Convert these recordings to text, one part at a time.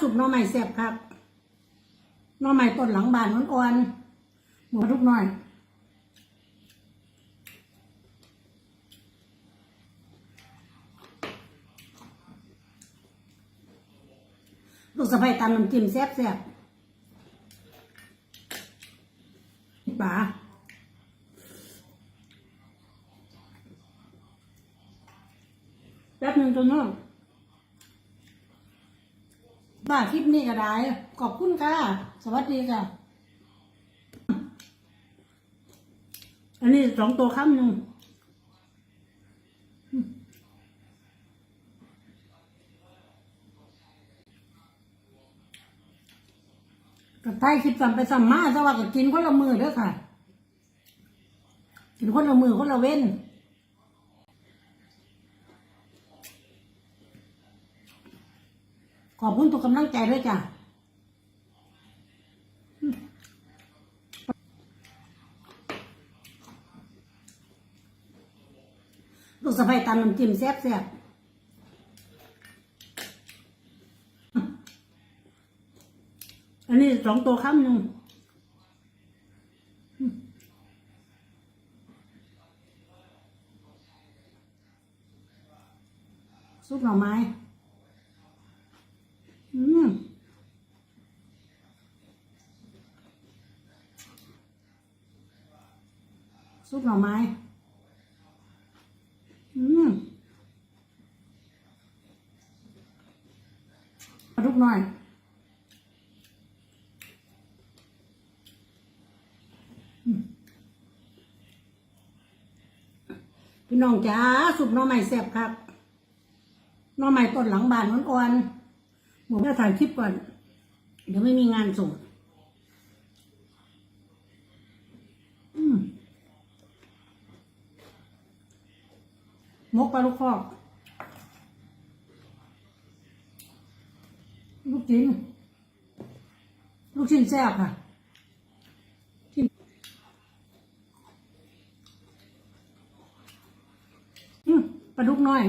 สุกหน่อใหม่แซ่บครับหน่อใหม่ต้นหลังบานอ่อนๆหมูทุกหน่อยลูกสะใภ้ตำน้ำจิ้มแซ่บแซ่บป๋าแป๊บหนึ่งตัวน้อง บ้าคลิปนี้ก็ได้ ขอบคุณค่ะ สวัสดีค่ะ อันนี้สองตัวคำหนึ่งกับไทยคลิปสั่มไปสั่มมาสว่ากับกินคนละมือเด้อค่ะ กินคนละมือคนละเว้น ขอบคุณทุกกำลังใจด้วยจ้ะลูกสะใภ้ตำน้ำจิ้มแซ่บแซ่บอันนี้สองตัวคำหนึ่งซุปหน่อไม้ อืม ซุปหน่อไม้ อืมปลาดุกหน่อยอืมพี่น้องจ้าสุปหน่อไม้แซ่บครับหน่อไม้ต้นหลังบานอ่อนๆผมจะถ่ายคลิปก่อน เดี๋ยวไม่มีงานส่งอืม มกปลาลูกคอกลูกชิ้นลูกชิ้นแซ่บค่ะชิ้นอืมปลาดุกน้อย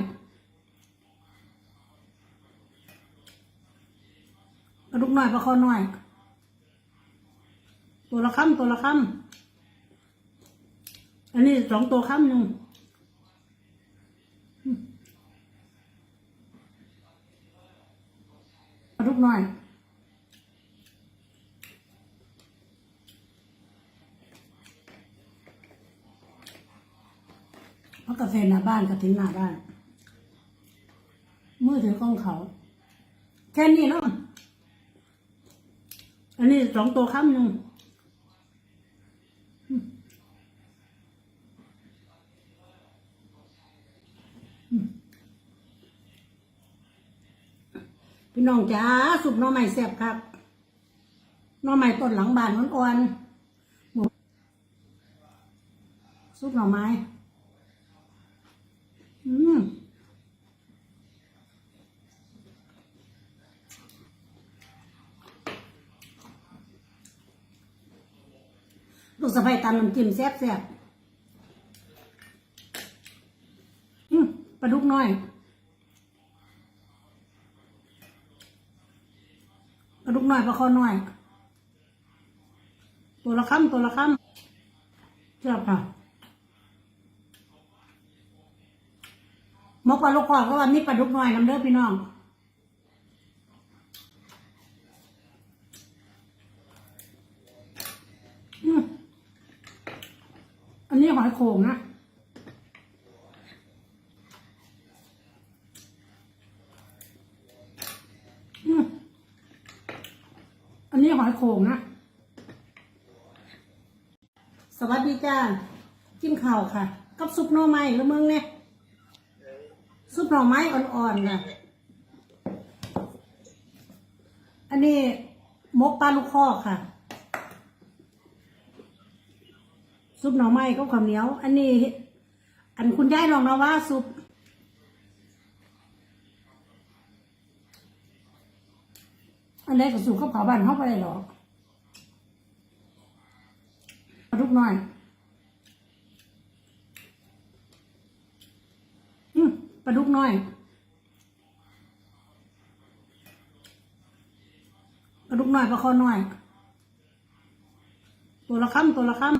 ปลาดุกน้อยปลาคอน้อย ตัวละคำตัวละคำอันนี้สองตัวคำหนึ่ง ป ลูกหน่อย เพราะกาแฟหน้าบ้านกับถึงหน้าบ้านมือถือกล้องเขา แค่นี้เนาะอันนี้สองตัวข้ามหนึ่งอืมอืม พี่น้องจ้าสุกหน่อใหม่แซ่บครับหน่อใหม่ต้นหลังบานอ่อนๆหมูซุปหน่อไม้อืมลูกสะใภ้ตำน้ำจิ้มแซ่บแซ่บอืมปลาดุกน้อย ปลาดุกน้อยปลาคอหน้อย ตัวละคำตัวละคำเจ้าค่ะมกปลาลูกคอก็ว่ามีปลาดุกหน้อยน้ำเด้อพี่น้องอันนี้หอยโข่งนะอืม อันนี้หอย โขงนะ สวัสดีจ้ากินข้าวค่ะ กับซุปหน่อไม้หรือมึงเนี่ยซุปหน่อไม้อ่อนๆนะอันนี้มกปลาลูกคอกค่ะ ซุปหน่อไม้ก็ความเหนียว อันนี้ อันคุณยายลองนะว่าซุป อันนี้ก็สู่ข้าวเผาบ้านเขาไปเลยหรอกปลาดุกน้อยอืมปลาดุกน้อยปลาดุกน้อยปลาคอน้อย ตัวละคำตัวละคำ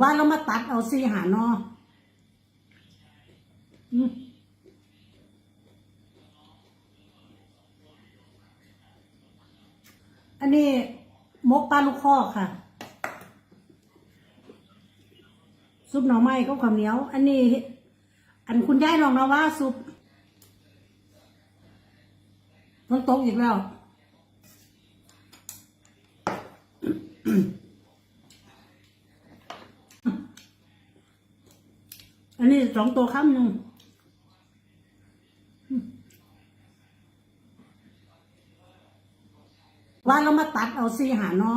ว่าเรามาตัดเอาซีหานอมอันนี้มกป ลาลูกคอกค่ะ ซุปหน่อไม้ก็ข้าวเหนียว อันนี้ อันคุณยายลองนะว่าซุปฝนตกอีกแล้วอันนี้สองตัวข้ามหนึ่ง ว่าเรามาตัดเอาซีหานอ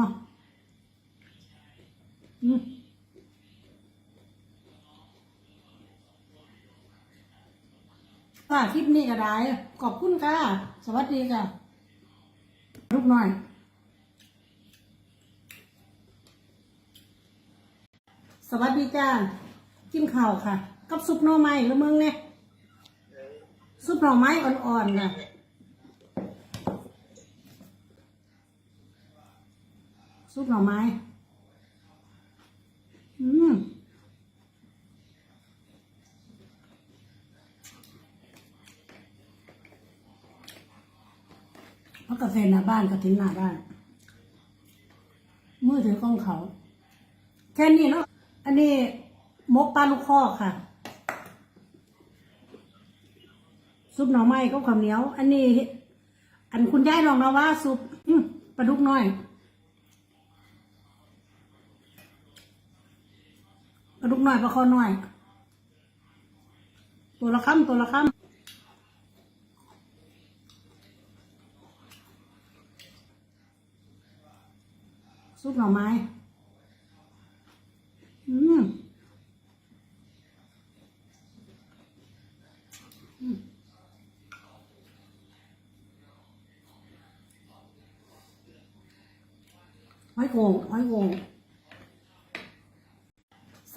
ค่ะคลิปนี้ก็ได้ ขอบคุณค่ะ สวัสดีค่ะ ลูกหน่อยสวัสดีจ้ากินข้าวค่ะ กับซุปหน่อไม้หรือมึงเนี่ยซุปหน่อไม้อ่อนๆน่ะ ซุปหน่อไม้ อืมเพราะกาแฟหน้าบ้านก็ทิ้งหน้าบ้านมือถือกล้องเขา แค่นี้เนาะอันนี้มกปลาลูกคอกค่ะ ซุปหน่อไม้ก็ข้าวเหนียว อันนี้ อันคุณยายลองนะว่าซุปปลาดุกน้อย ลาดุกน้อยปลาคอหน้อย ตัวละคำตัวละคำซุปหน่อไม้ อืมอืมหอยโขงหอยโขง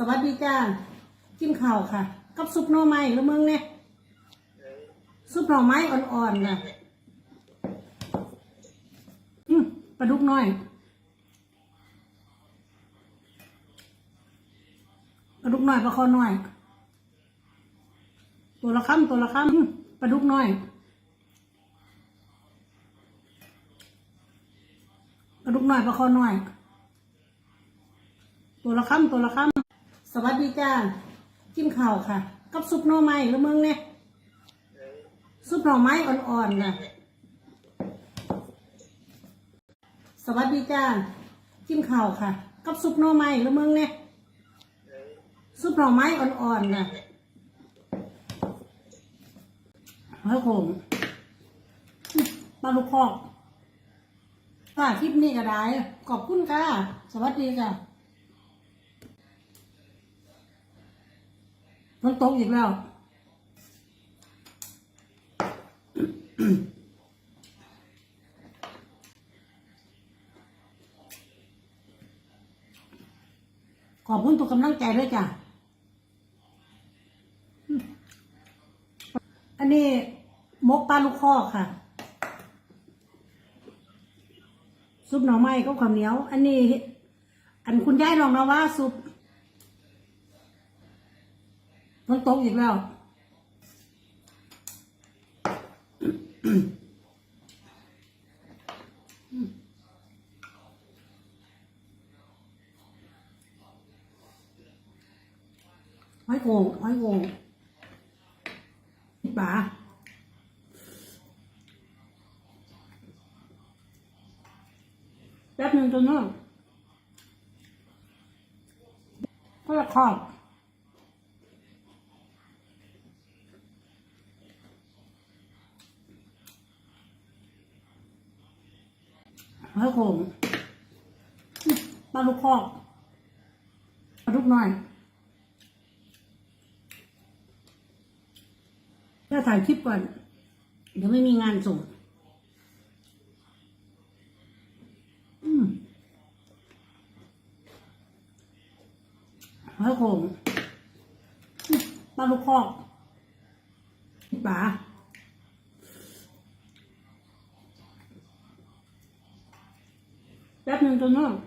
สวัสดีจ้ากินข้าวค่ะ กับซุปหน่อไม้หรือมึงเนี่ยซุปหน่อไม้อ่อนๆน่ะอืมปลาดุกน้อยปลาดุกน้อยปลาคอน้อย ตัวละคำตัวละคำอื้อปลาดุกน้อยปลาดุกน้อยปลาคอน้อย ตัวละคำตัวละคำ วัสดีจ้ากินข้าวค่ะ กับซุปหน่อไม้หรือมึงเนี่ยซุปหน่อไม้อ่อนๆน่ะ สวัสดีจ้ากินข้าวค่ะ กับซุปหน่อไม้หรือมึงเนี่ยซุปหน่อไม้อ่อนๆน่ะหอยโขงปลาลูกคอกค่ะคลิปนี้ก็ได้ขอบคุณค่ะ สวัสดีค่ะ ฝนตกอีกแล้ว ขอบคุณทุกกำลังใจด้วยจ้ะ อันนี้มกปลาลูกคอกค่ะ ซุปหน่อไม้ก็ข้าวเหนียว อันนี้ อันคุณยายลองนะว่าซุป ฝนตกอีกแล้ว หอยโขงหอยโขงป่าแป๊บหนึ่งตัวน้องก็ละครอบ หอยโขงปลาลูกคอกปลาลูกน้อยถ้าถ่ายคลิปก่อน เดี๋ยวไม่มีงานส่งอืมหอยโขงปลาลูกคอกป่า แ